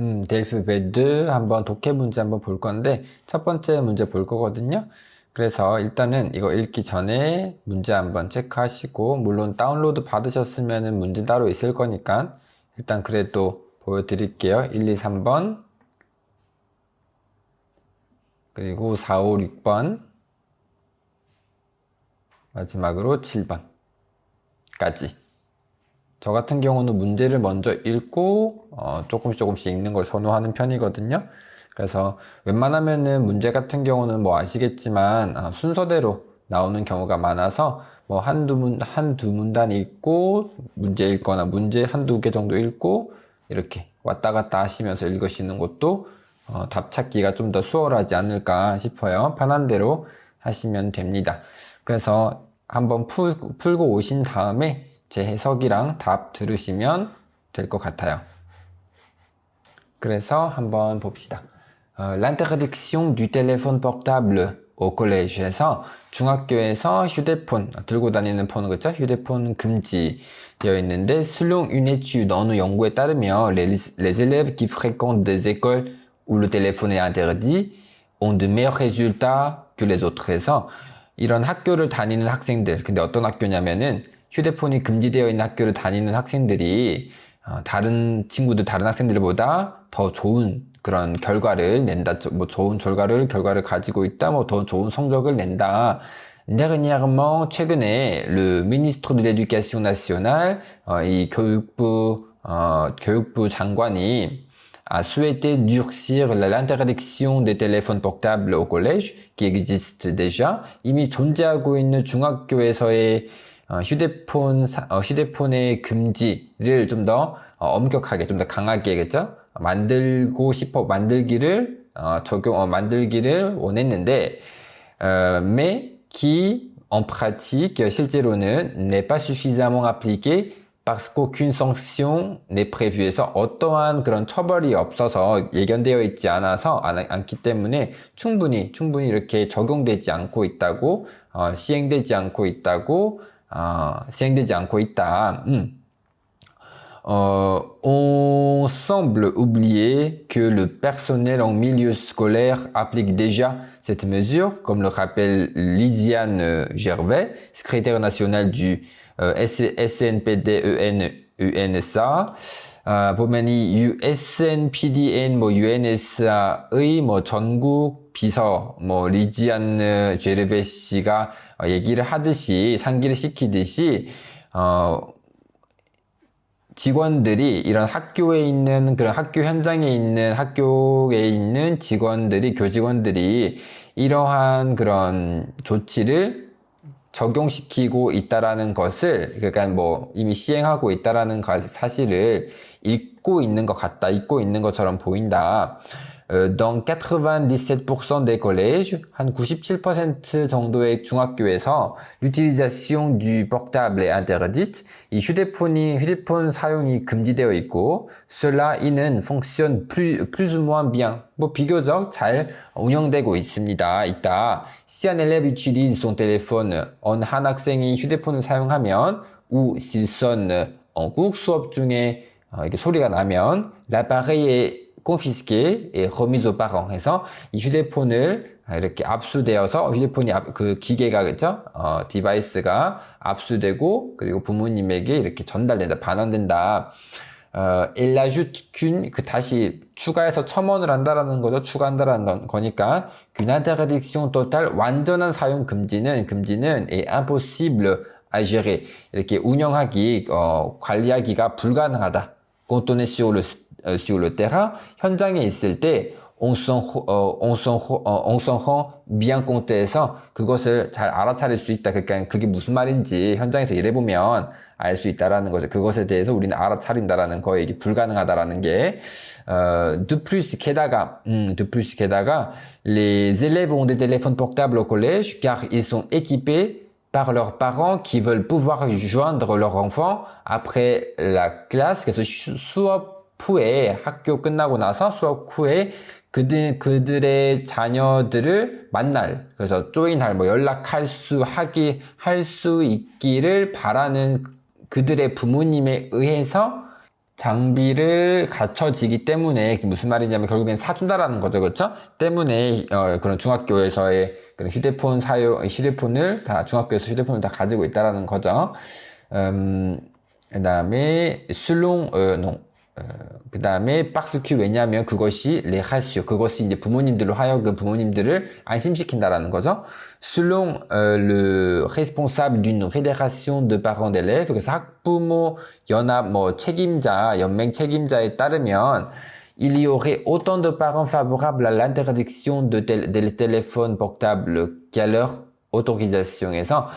음, 델프베드 한번 독해 문제 한번 볼 건데 첫 번째 문제 볼 거거든요. 그래서 일단은 이거 읽기 전에 문제 한번 체크하시고 물론 다운로드 받으셨으면 문제 따로 있을 거니까 일단 그래도 보여드릴게요. 1, 2, 3번 그리고 4, 5, 6번 마지막으로 7번까지 저 같은 경우는 문제를 먼저 읽고 어, 조금씩 조금씩 읽는 걸 선호하는 편이거든요. 그래서 웬만하면은 문제 같은 경우는 뭐 아시겠지만 아, 순서대로 나오는 경우가 많아서 뭐 한두 문, 한두 문단 읽고 문제 읽거나 문제 한두 개 정도 읽고 이렇게 왔다 갔다 하시면서 읽으시는 것도 어, 답 찾기가 좀 더 수월하지 않을까 싶어요. 편한 대로 하시면 됩니다. 그래서 한번 풀, 풀고 오신 다음에 제 해석이랑 답 들으시면 될 것 같아요. 그래서 한번 봅시다. 어, L'interdiction du téléphone portable au collége에서 중학교에서 휴대폰 들고 다니는 폰은 그죠? 휴대폰 금지되어 있는데 selon une étude 어느 연구에 따르면 les, les élèves qui fréquentent des écoles où le téléphone est interdit ont de meilleurs résultats que les autres 해서 이런 학교를 다니는 학생들 근데 어떤 학교냐면은 휴대폰이 금지되어 있는 학교를 다니는 학생들이 어, 다른 친구들 다른 학생들보다 더 좋은 그런 결과를 낸다 뭐 좋은 결과를 결과를 가지고 있다 뭐 더 좋은 성적을 낸다 dernièrement 최근에 le ministre de l'éducation nationale 어, 이 교육부 어, 교육부 장관이 a souhaité durcir l'interdiction des téléphones portables au collège qui existe déjà 이미 존재하고 있는 중학교에서의 어, 휴대폰 사- 어, 휴대폰의 금지를 좀 더 엄격하게 좀 더 강하게겠죠? 만들고 싶어 만들기를 어, 적용 어, 만들기를 원했는데 mais qui en pratique 실제로는 n'est pas suffisamment appliqué parce qu'aucune sanction n'est prévue 해서 어떠한 그런 처벌이 없어서 예견되어 있지 않아서 안- 않기 때문에 충분히 충분히 이렇게 적용되지 않고 있다고 어, 시행되지 않고 있다고 어, 시행되지 않고 있다. 음. Euh, on semble oublier que le personnel en milieu scolaire applique déjà cette mesure, comme le rappelle Lisiane euh, Gervais, secrétaire nationale du euh, SNPDEN UNSA. 아, 보면 이 U- SNPDN 뭐 UNSA의 뭐 전국 비서 뭐 리지안 제르베 씨가 어, 얘기를 하듯이 상기를 시키듯이 어 직원들이 이런 학교에 있는 그런 학교 현장에 있는 학교에 있는 직원들이 교직원들이 이러한 그런 조치를 적용시키고 있다라는 것을 그러니까 뭐 이미 시행하고 있다라는 가- 사실을 잊고 있는 것 같다, 잊고 있는 것처럼 보인다. Euh, dans 97% des collèges, 한 97% 정도의 중학교에서 l'utilisation du portable est interdite. 이 휴대폰이 휴대폰 사용이 금지되어 있고, cela 이는 fonctionne plus plus ou moins bien. 뭐 비교적 잘 운영되고 있습니다. 있다. Si un élève utilise son téléphone, 어느 한 학생이 휴대폰을 사용하면, ou s'il sonne en cours 수업 중에 어, 이게 소리가 나면, l'appareil est confisqué et remis aux parents 해서 이 휴대폰을 이렇게 압수되어서 휴대폰이 압- 그 기계가 그죠? 어, 디바이스가 압수되고 그리고 부모님에게 이렇게 전달된다, 반환된다. 어, il ajoute qu'une 그 다시 추가해서 첨언을 한다라는 거죠. 추가한다라는 건- 거니까 qu'une interdiction totale 완전한 사용 금지는 금지는 est impossible à gérer 이렇게 운영하기 어, 관리하기가 불가능하다. le euh, sur le terrain 현장에 있을 때 on s'en 어, on s'en 어, on s'en rend bien compte해서 그것을 잘 알아차릴 수 있다. 그러니까 그게 무슨 말인지 현장에서 일해 보면 알 수 있다라는 거죠. 그것에 대해서 우리는 알아차린다라는 거에 이게 불가능하다라는 게 어, de plus 게다가 음, de plus 게다가 les élèves ont des téléphones portables au collège car ils sont équipés par leurs parents qui veulent pouvoir joindre leur enfant après la classe. 그래서 수- 수업 후에 학교 끝나고 나서 수업 후에 그들 그들의 자녀들을 만날 그래서 조인할 뭐 연락할 수 하기 할 수 있기를 바라는 그들의 부모님에 의해서 장비를 갖춰지기 때문에 무슨 말이냐면 결국엔 사준다라는 거죠, 그렇죠? 때문에 어, 그런 중학교에서의 그런 휴대폰 사용, 휴대폰을 다 중학교에서 휴대폰을 다 가지고 있다라는 거죠. 음, 그다음에 selon 어, non. 어, 그 다음에 박스큐 왜냐하면 그것이 레하시오 그것이 이제 부모님들로 하여금 부모님들을 안심시킨다라는 거죠. Selon euh, le responsable d'une fédération de parents d'élèves 그래서 학부모 연합 뭐 책임자 연맹 책임자에 따르면 il y aurait autant de parents favorables à l'interdiction de tel, des téléphones portables qu'à leur autorisation.에서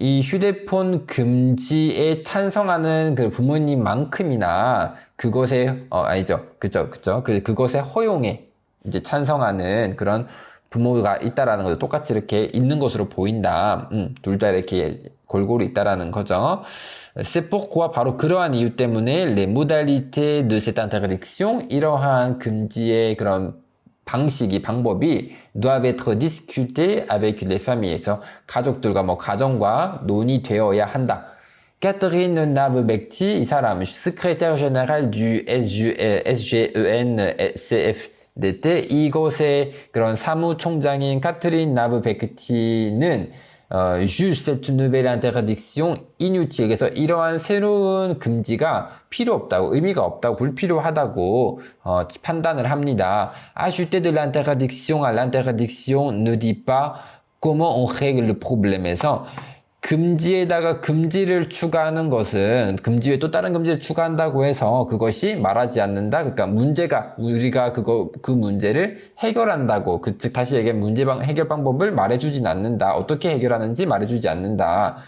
이 휴대폰 금지에 찬성하는 그 부모님만큼이나 그것에 어 아니죠. 그죠 그죠 그 그것의 허용에 이제 찬성하는 그런 부모가 있다라는 거죠 똑같이 이렇게 있는 것으로 보인다. 음, 둘 다 이렇게 골고루 있다라는 거죠. c'est 바로 그러한 이유 때문에 les modalités de cette 이러한 금지의 그런 방식이 방법이 discutés avec les familles.에서 가족들과 뭐 가정과 논의되어야 한다. Catherine Navebekti, 이 사람 secrétaire général du SGEN-CFDT 이곳의 그런 사무총장인 카트린 나브베크티는 어, juge cette nouvelle interdiction inutile. 그래서 이러한 새로운 금지가 필요 없다고, 의미가 없다고, 불필요하다고 어, 판단을 합니다. Ajouter de l'interdiction à l'interdiction ne dit pas comment on règle le problème에서 금지에다가 금지를 추가하는 것은 금지 에 또 다른 금지를 추가한다고 해서 그것이 말하지 않는다. 그러니까 문제가 우리가 그거 그 문제를 해결한다고 그 즉 다시 얘기하면 문제 방 해결 방법을 말해주진 않는다. 어떻게 해결하는지 말해주지 않는다.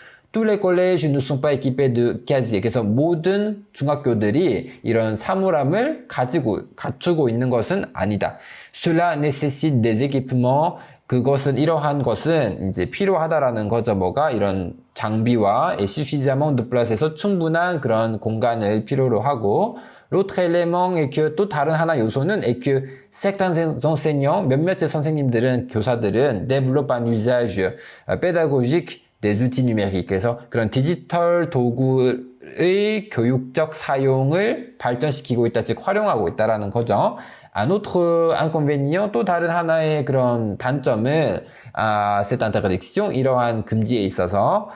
sont pas équipés de casier. 그래서 모든 중학교들이 이런 사물함을 가지고 갖추고 있는 것은 아니다. Cela nécessite 그것은 이러한 것은 이제 필요하다라는 거죠. 뭐가 이런 장비와 de place에서 충분한 그런 공간을 필요로 하고 l'autre élément est que 또 다른 하나 요소는 que certains enseignants 몇몇의 선생님들은 교사들은 pédagogique des outils numériques 그래서 그런 디지털 도구 의 교육적 사용을 발전시키고 있다, 즉 활용하고 있다라는 거죠. Un autre inconvénient, 또 다른 하나의 그런 단점은 아, cette interdiction, 이러한 금지에 있어서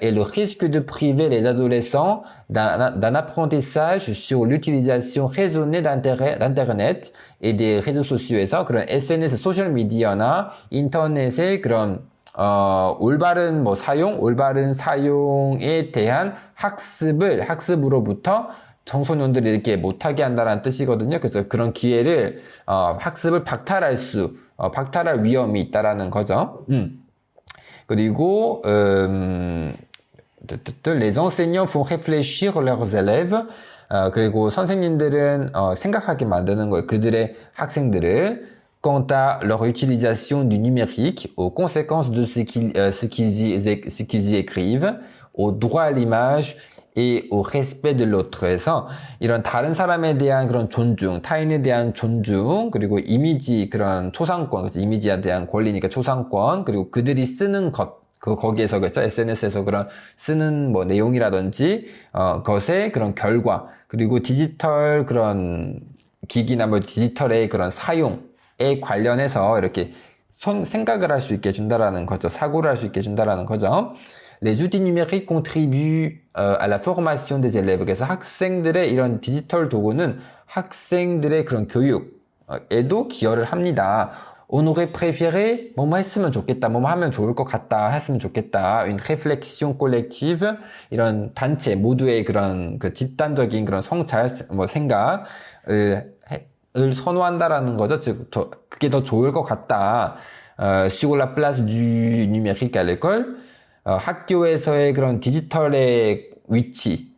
est le risque de priver les adolescents d'un apprentissage sur l'utilisation raisonnée d'internet et des réseaux sociaux.에서 그런 SNS, 소셜 미디어나 인터넷의 그런 어, 올바른 뭐 사용, 올바른 사용에 대한 학습을 학습으로부터 청소년들이 이렇게 못하게 한다는 뜻이거든요. 그래서 그런 기회를 어, 학습을 박탈할 수, 어, 박탈할 위험이 있다라는 거죠. 음. 그리고 음, les enseignants font réfléchir leurs élèves. 어, 그리고 선생님들은 어, 생각하게 만드는 거예요. 그들의 학생들을 quant à leur utilisation du numérique, aux conséquences de ce qu'ils euh, y, qu y, écrivent, au droit à l'image de l'autre.에서 이런 다른 사람에 대한 그런 존중, 타인에 대한 존중, 그리고 이미지 그런 초상권, 그렇죠? 이미지에 대한 권리니까 초상권, 그리고 그들이 쓰는 것, 그 거기에서 그렇죠 SNS에서 그런 쓰는 뭐 내용이라든지 어 것의 그런 결과 그리고 디지털 그런 기기나 뭐 디지털의 그런 사용에 관련해서 이렇게 선, 생각을 할 수 있게 해준다라는 거죠 사고를 할 수 있게 해준다라는 거죠. Les outils numériques contribuent euh, à la formation des élèves. 그래서 학생들의 이런 디지털 도구는 학생들의 그런 교육에도 기여를 합니다. On aurait préféré 뭐뭐 했으면 좋겠다, 뭐뭐 하면 좋을 것 같다, 했으면 좋겠다. Une réflexion collective 이런 단체 모두의 그런 그 집단적인 그런 성찰, 뭐 생각을 을 선호한다라는 거죠. 즉, 더, 그게 더 좋을 것 같다. euh, sur la place du numérique à l'école. 어, 학교에서의 그런 디지털의 위치,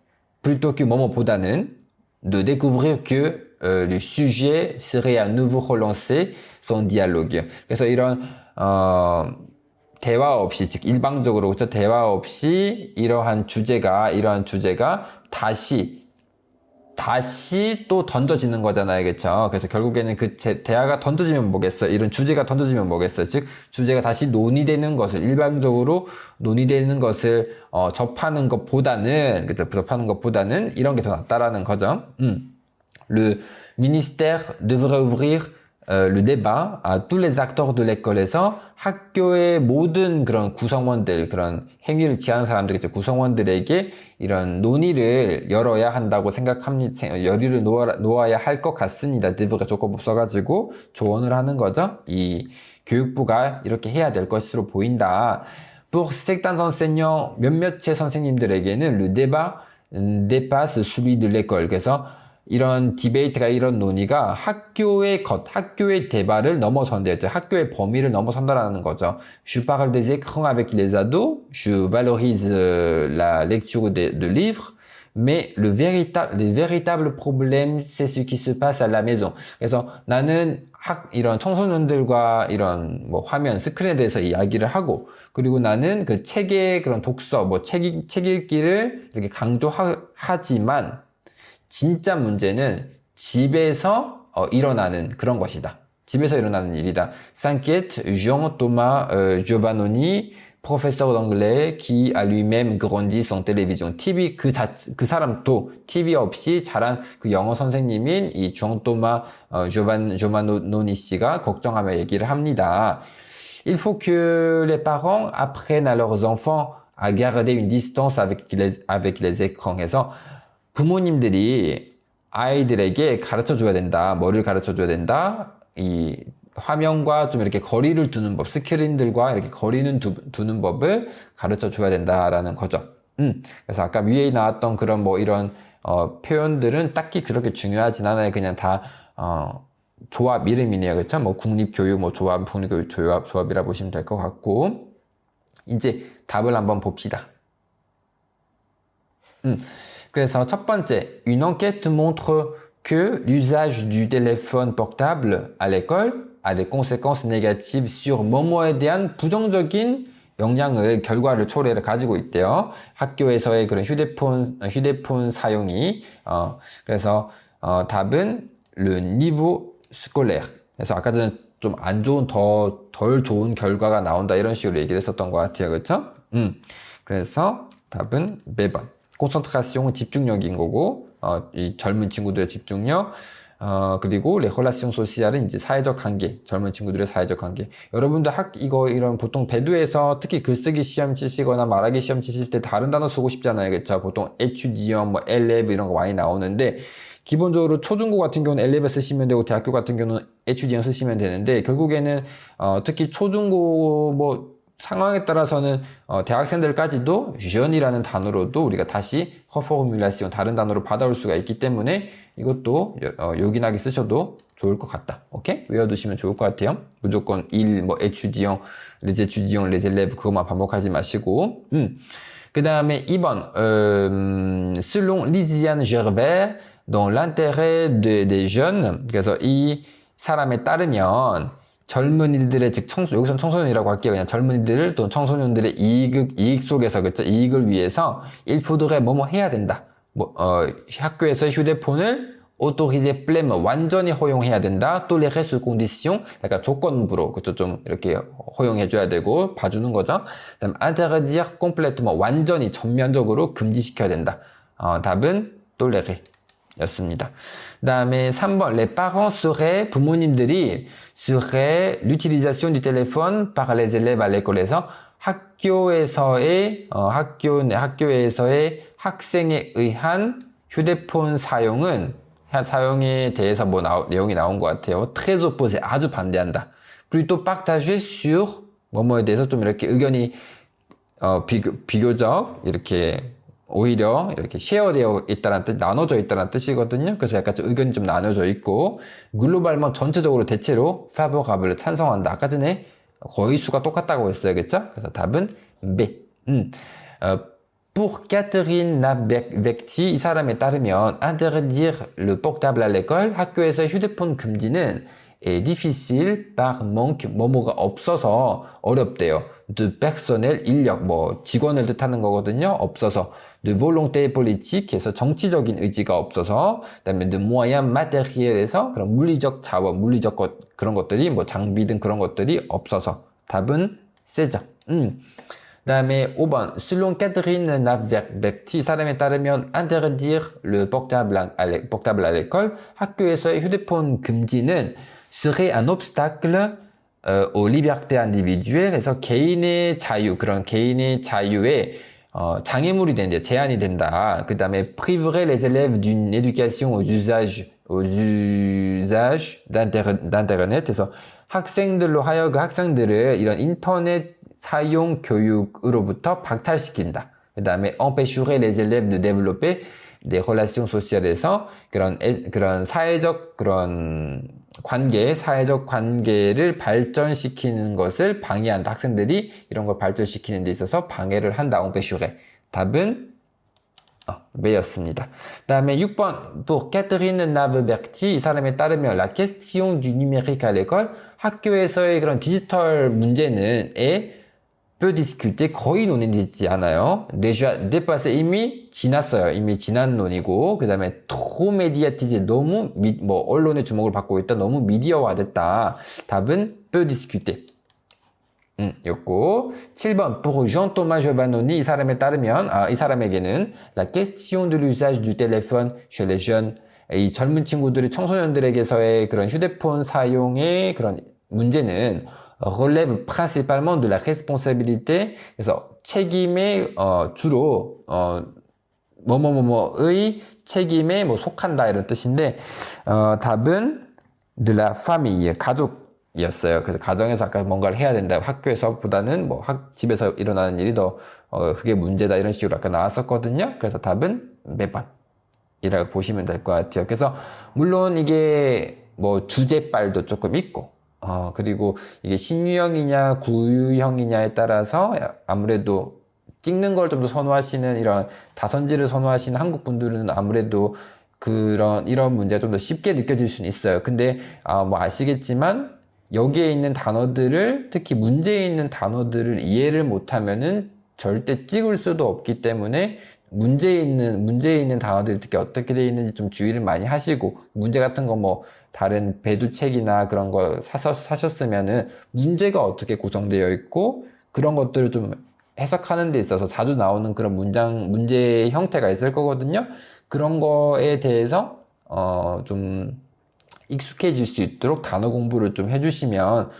que 뭐뭐보다는 de découvrir que euh, le sujet serait à nouveau relancé son dialogue. 그래서 이런 어, 대화 없이 즉 일방적으로 그렇죠 대화 없이 이러한 주제가 이러한 주제가 다시 다시 또 던져지는 거잖아요. 그렇죠? 그래서 결국에는 그 제- 대화가 던져지면 뭐겠어요? 이런 주제가 던져지면 뭐겠어요? 즉 주제가 다시 논의되는 것을 일반적으로 논의되는 것을 어, 접하는 것보다는 그죠? 접하는 것보다는 이런 게 더 낫다라는 거죠. 음. Le ministère devrait ouvrir le débat à tous les acteurs de l'école에서 학교의 모든 그런 구성원들, 그런 행위를 지하는 사람들, 이제 구성원들에게 이런 논의를 열어야 한다고 생각합니다. 열의를 놓아, 놓아야 할 것 같습니다. dev가 조건 없어가지고 조언을 하는 거죠. 이 교육부가 이렇게 해야 될 것으로 보인다. Pour certains 몇몇의 선생님들에게는 le débat 음, dépasse celui de l'école. 그래서 이런 디베이트가 이런 논의가 학교의 것, 학교의 대발을 넘어선대요. 즉, 학교의 범위를 넘어선다라는 거죠. Je parle des écrans avec les ados, je valorise euh, la lecture de, de livres, mais le véritable, le véritable problème, c'est ce qui se passe à la maison. 그래서 나는 학, 이런 청소년들과 이런 뭐 화면, 스크린에 대해서 이야기를 하고, 그리고 나는 그 책의 그런 독서, 뭐 책, 읽- 책 읽기를 이렇게 강조하지만, 진짜 문제는 집에서 어, 일어나는 그런 것이다. 집에서 일어나는 일이다. S'inquiète Jean-Thomas euh, Giovannoni, professeur d'anglais qui a lui-même grandi sans télévision. TV 그, 자, 그 사람도 TV 없이 자란 그 영어 선생님인 이 Jean-Thomas 어, Giovan, Giovannoni 씨가 걱정하며 얘기를 합니다. Il faut que les parents apprennent à leurs enfants à garder une distance avec les, avec les écrans. 해서 부모님들이 아이들에게 가르쳐 줘야 된다. 뭐를 가르쳐 줘야 된다? 이 화면과 좀 이렇게 거리를 두는 법, 스크린들과 이렇게 거리는 두, 두는 법을 가르쳐 줘야 된다라는 거죠. 음, 그래서 아까 위에 나왔던 그런 뭐 이런 어, 표현들은 딱히 그렇게 중요하진 않아요. 그냥 다 어, 조합 이름이네요. 그렇죠? 뭐 국립교육, 뭐 조합, 국립교육 조합, 조합이라 보시면 될 것 같고 이제 답을 한번 봅시다. 음, 그래서 첫 번째, une enquête montre que l'usage du téléphone portable à l'école a des conséquences négatives sur 뭐뭐에 대한 부정적인 영향을 결과를 초래를 가지고 있대요. 학교에서의 그런 휴대폰 휴대폰 사용이 어, 그래서 어, 답은 le niveau scolaire. 그래서 아까 전에 좀 안 좋은 더 덜 좋은 결과가 나온다 이런 식으로 얘기를 했었던 것 같아요, 그렇죠? 음. 그래서 답은 매번 콘센트라시옹은 집중력인 거고 어, 이 젊은 친구들의 집중력 어, 그리고 레콜라시옹 소시알은 이제 사회적 관계, 젊은 친구들의 사회적 관계. 여러분들 학, 이거, 이런 보통 배두에서 특히 글쓰기 시험 치시거나 말하기 시험 치실 때 다른 단어 쓰고 싶잖아요. 그쵸? 보통 에튜디언, 뭐, 엘레브 이런 거 많이 나오는데, 기본적으로 초중고 같은 경우는 엘레브 쓰시면 되고, 대학교 같은 경우는 에튜디언 쓰시면 되는데, 결국에는, 어, 특히 초중고, 뭐, 상황에 따라서는 어, 대학생들까지도 jeun이라는 단어로도 우리가 다시 reformulation 다른 단어로 받아올 수가 있기 때문에 이것도 여- 어, 요긴하게 쓰셔도 좋을 것 같다. 오케이? 외워두시면 좋을 것 같아요. 무조건 il, 뭐 étudiants, les élèves 그것만 반복하지 마시고 음. 그 다음에 2번 음, selon Lisiane Gervais dans l'intérêt de- des jeunes 그래서 이 사람에 따르면 젊은이들의 즉 청소 여기서는 청소년이라고 할게요. 그냥 젊은이들 또는 청소년들의 이익 이익 속에서 그죠 이익을 위해서 일푸드에 뭐뭐 해야 된다. 뭐 어, 학교에서 휴대폰을 autoriser pleinement 완전히 허용해야 된다. 또 les restes conditions 약간 조건부로 그죠 좀 이렇게 허용해 줘야 되고 봐주는 거죠. 그다음 interdire complètement 완전히 전면적으로 금지시켜야 된다. 어, 답은 또 res. 였습니다. 그 다음에 3번, les parents seraient, 부모님들이 serait l'utilisation du téléphone par les élèves à l'école에서 학교에서의, 어, 학교, 내 학교에서의 학생에 의한 휴대폰 사용은, 하- 사용에 대해서 뭐 나오- 내용이 나온 것 같아요. très opposé, 아주 반대한다. 그리고 또 partager sur, 뭐뭐에 대해서 좀 이렇게 의견이 어, 비교, 비교적 이렇게 오히려 이렇게 쉐어되어 있다는 뜻, 나눠져 있다는 뜻이거든요. 그래서 약간 좀 의견이 좀 나눠져 있고, 글로벌만 전체적으로 대체로 favorable 찬성한다. 아까 전에 거의 수가 똑같다고 했어요. 그쵸? 그래서 답은 B. 음. 어, pour Catherine Navecti, 이 사람에 따르면, interdire le portable à l'école, 학교에서 휴대폰 금지는 est difficile par manque, 뭐뭐가 없어서 어렵대요. de personnel, 인력, 뭐, 직원을 뜻하는 거거든요. 없어서. De volonté politique 에서 정치적인 의지가 없어서 그다음에 de moyens matériels에서 그런 물리적 자원, 물리적 것 그런 것들이 뭐 장비 등 그런 것들이 없어서 답은 C죠. 음. 그다음에 5번 selon Catherine Naverbetti 사람에 따르면 interdire le portable à portable à l'école 학교에서의 휴대폰 금지는 serait un obstacle euh, aux libertés individuelles 그래서 개인의 자유 그런 개인의 자유에 어, 장애물이 된다 제한이 된다 그 다음에 priverait les élèves d'une éducation aux usages aux usages d'inter- d'internet 학생들로 하여 그 학생들을 이런 인터넷 사용 교육으로부터 박탈시킨다. 그 다음에 empêcherait les élèves de développer des relations sociales에서 그런 애- 그런 사회적 그런 관계, 사회적 관계를 발전시키는 것을 방해한다. 학생들이 이런 걸 발전시키는 데 있어서 방해를 한다. empêcherait. 답은 어, 매였습니다. 다음에 6번 pour Catherine Naveberti 이 사람에 따르면 la question du numérique à l'école 학교에서의 그런 디지털 문제는 에 peu discuté 거의 논의되지 않아요. déjà dépassé 이미 지났어요. 이미 지난 논이고 그 다음에 trop médiatisé 너무 미- 뭐 언론의 주목을 받고 있다. 너무 미디어화됐다. 답은 peu discuté. 음, 였고 7번 pour Jean Thomas Giovannoni 이 사람에 따르면 아, 이 사람에게는 la question de l'usage du téléphone chez les jeunes 이 젊은 친구들이 청소년들에게서의 그런 휴대폰 사용의 그런 문제는 relève principalement de la responsabilité 그래서 책임의 어, 주로 어, 뭐뭐뭐뭐의 책임에 뭐 속한다 이런 뜻인데 어, 답은 de la famille 가족이었어요. 그래서 가정에서 아까 뭔가를 해야 된다. 학교에서보다는 뭐 학, 집에서 일어나는 일이 더 어, 그게 문제다 이런 식으로 아까 나왔었거든요. 그래서 답은 매번 이라고 보시면 될 것 같아요. 그래서 물론 이게 뭐 주제빨도 조금 있고 어, 그리고 이게 신유형이냐 구유형이냐에 따라서 아무래도 찍는 걸 좀 더 선호하시는 이런 다선지를 선호하시는 한국 분들은 아무래도 그런 이런 문제가 좀 더 쉽게 느껴질 수는 있어요. 근데 아, 뭐 아시겠지만 여기에 있는 단어들을 특히 문제에 있는 단어들을 이해를 못하면은 절대 찍을 수도 없기 때문에 문제에 있는 문제에 있는 단어들이 특히 어떻게 되어 있는지 좀 주의를 많이 하시고 문제 같은 거 뭐 다른 배두책이나 그런 거 사서 사셨으면은 문제가 어떻게 구성되어 있고 그런 것들을 좀 해석하는 데 있어서 자주 나오는 그런 문장 문제의 형태가 있을 거거든요. 그런 거에 대해서 어 좀 익숙해질 수 있도록 단어 공부를 좀 해주시면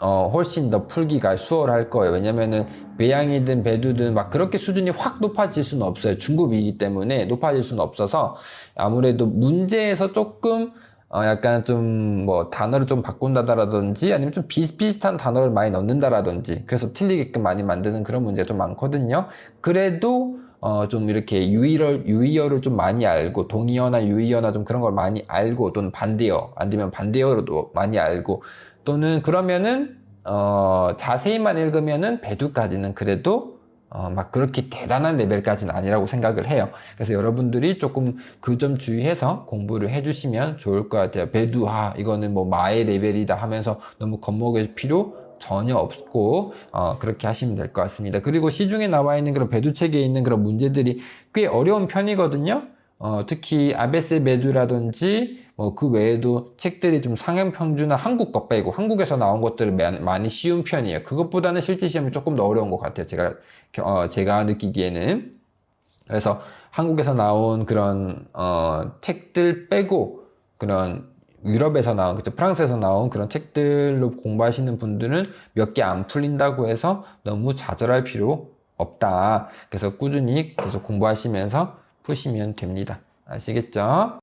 어, 훨씬 더 풀기가 수월할 거예요. 왜냐면은 배양이든 배두든 막 그렇게 수준이 확 높아질 수는 없어요. 중급이기 때문에 높아질 수는 없어서 아무래도 문제에서 조금 어, 약간 좀 뭐 단어를 좀 바꾼다라든지 아니면 좀 비슷비슷한 단어를 많이 넣는다라든지 그래서 틀리게끔 많이 만드는 그런 문제가 좀 많거든요. 그래도 어, 좀 이렇게 유의를, 유의어를 좀 많이 알고, 동의어나 유의어나 좀 그런 걸 많이 알고, 또는 반대어, 안 되면 반대어로도 많이 알고, 또는 그러면은, 어, 자세히만 읽으면은 배두까지는 그래도, 어, 막 그렇게 대단한 레벨까지는 아니라고 생각을 해요. 그래서 여러분들이 조금 그 점 주의해서 공부를 해주시면 좋을 것 같아요. 배두, 아, 이거는 뭐 마의 레벨이다 하면서 너무 겁먹을 필요 전혀 없고 어, 그렇게 하시면 될 것 같습니다. 그리고 시중에 나와 있는 그런 배두책에 있는 그런 문제들이 꽤 어려운 편이거든요. 어, 특히 아베세 메두라든지 뭐 그 외에도 책들이 좀 상형 평준화 한국 것 빼고 한국에서 나온 것들을 마- 많이 쉬운 편이에요. 그것보다는 실제 시험이 조금 더 어려운 것 같아요. 제가 어, 제가 느끼기에는 그래서 한국에서 나온 그런 어, 책들 빼고 그런 유럽에서 나온, 그죠? 프랑스에서 나온 그런 책들로 공부하시는 분들은 몇 개 안 풀린다고 해서 너무 좌절할 필요 없다. 그래서 꾸준히 계속 공부하시면서 푸시면 됩니다. 아시겠죠?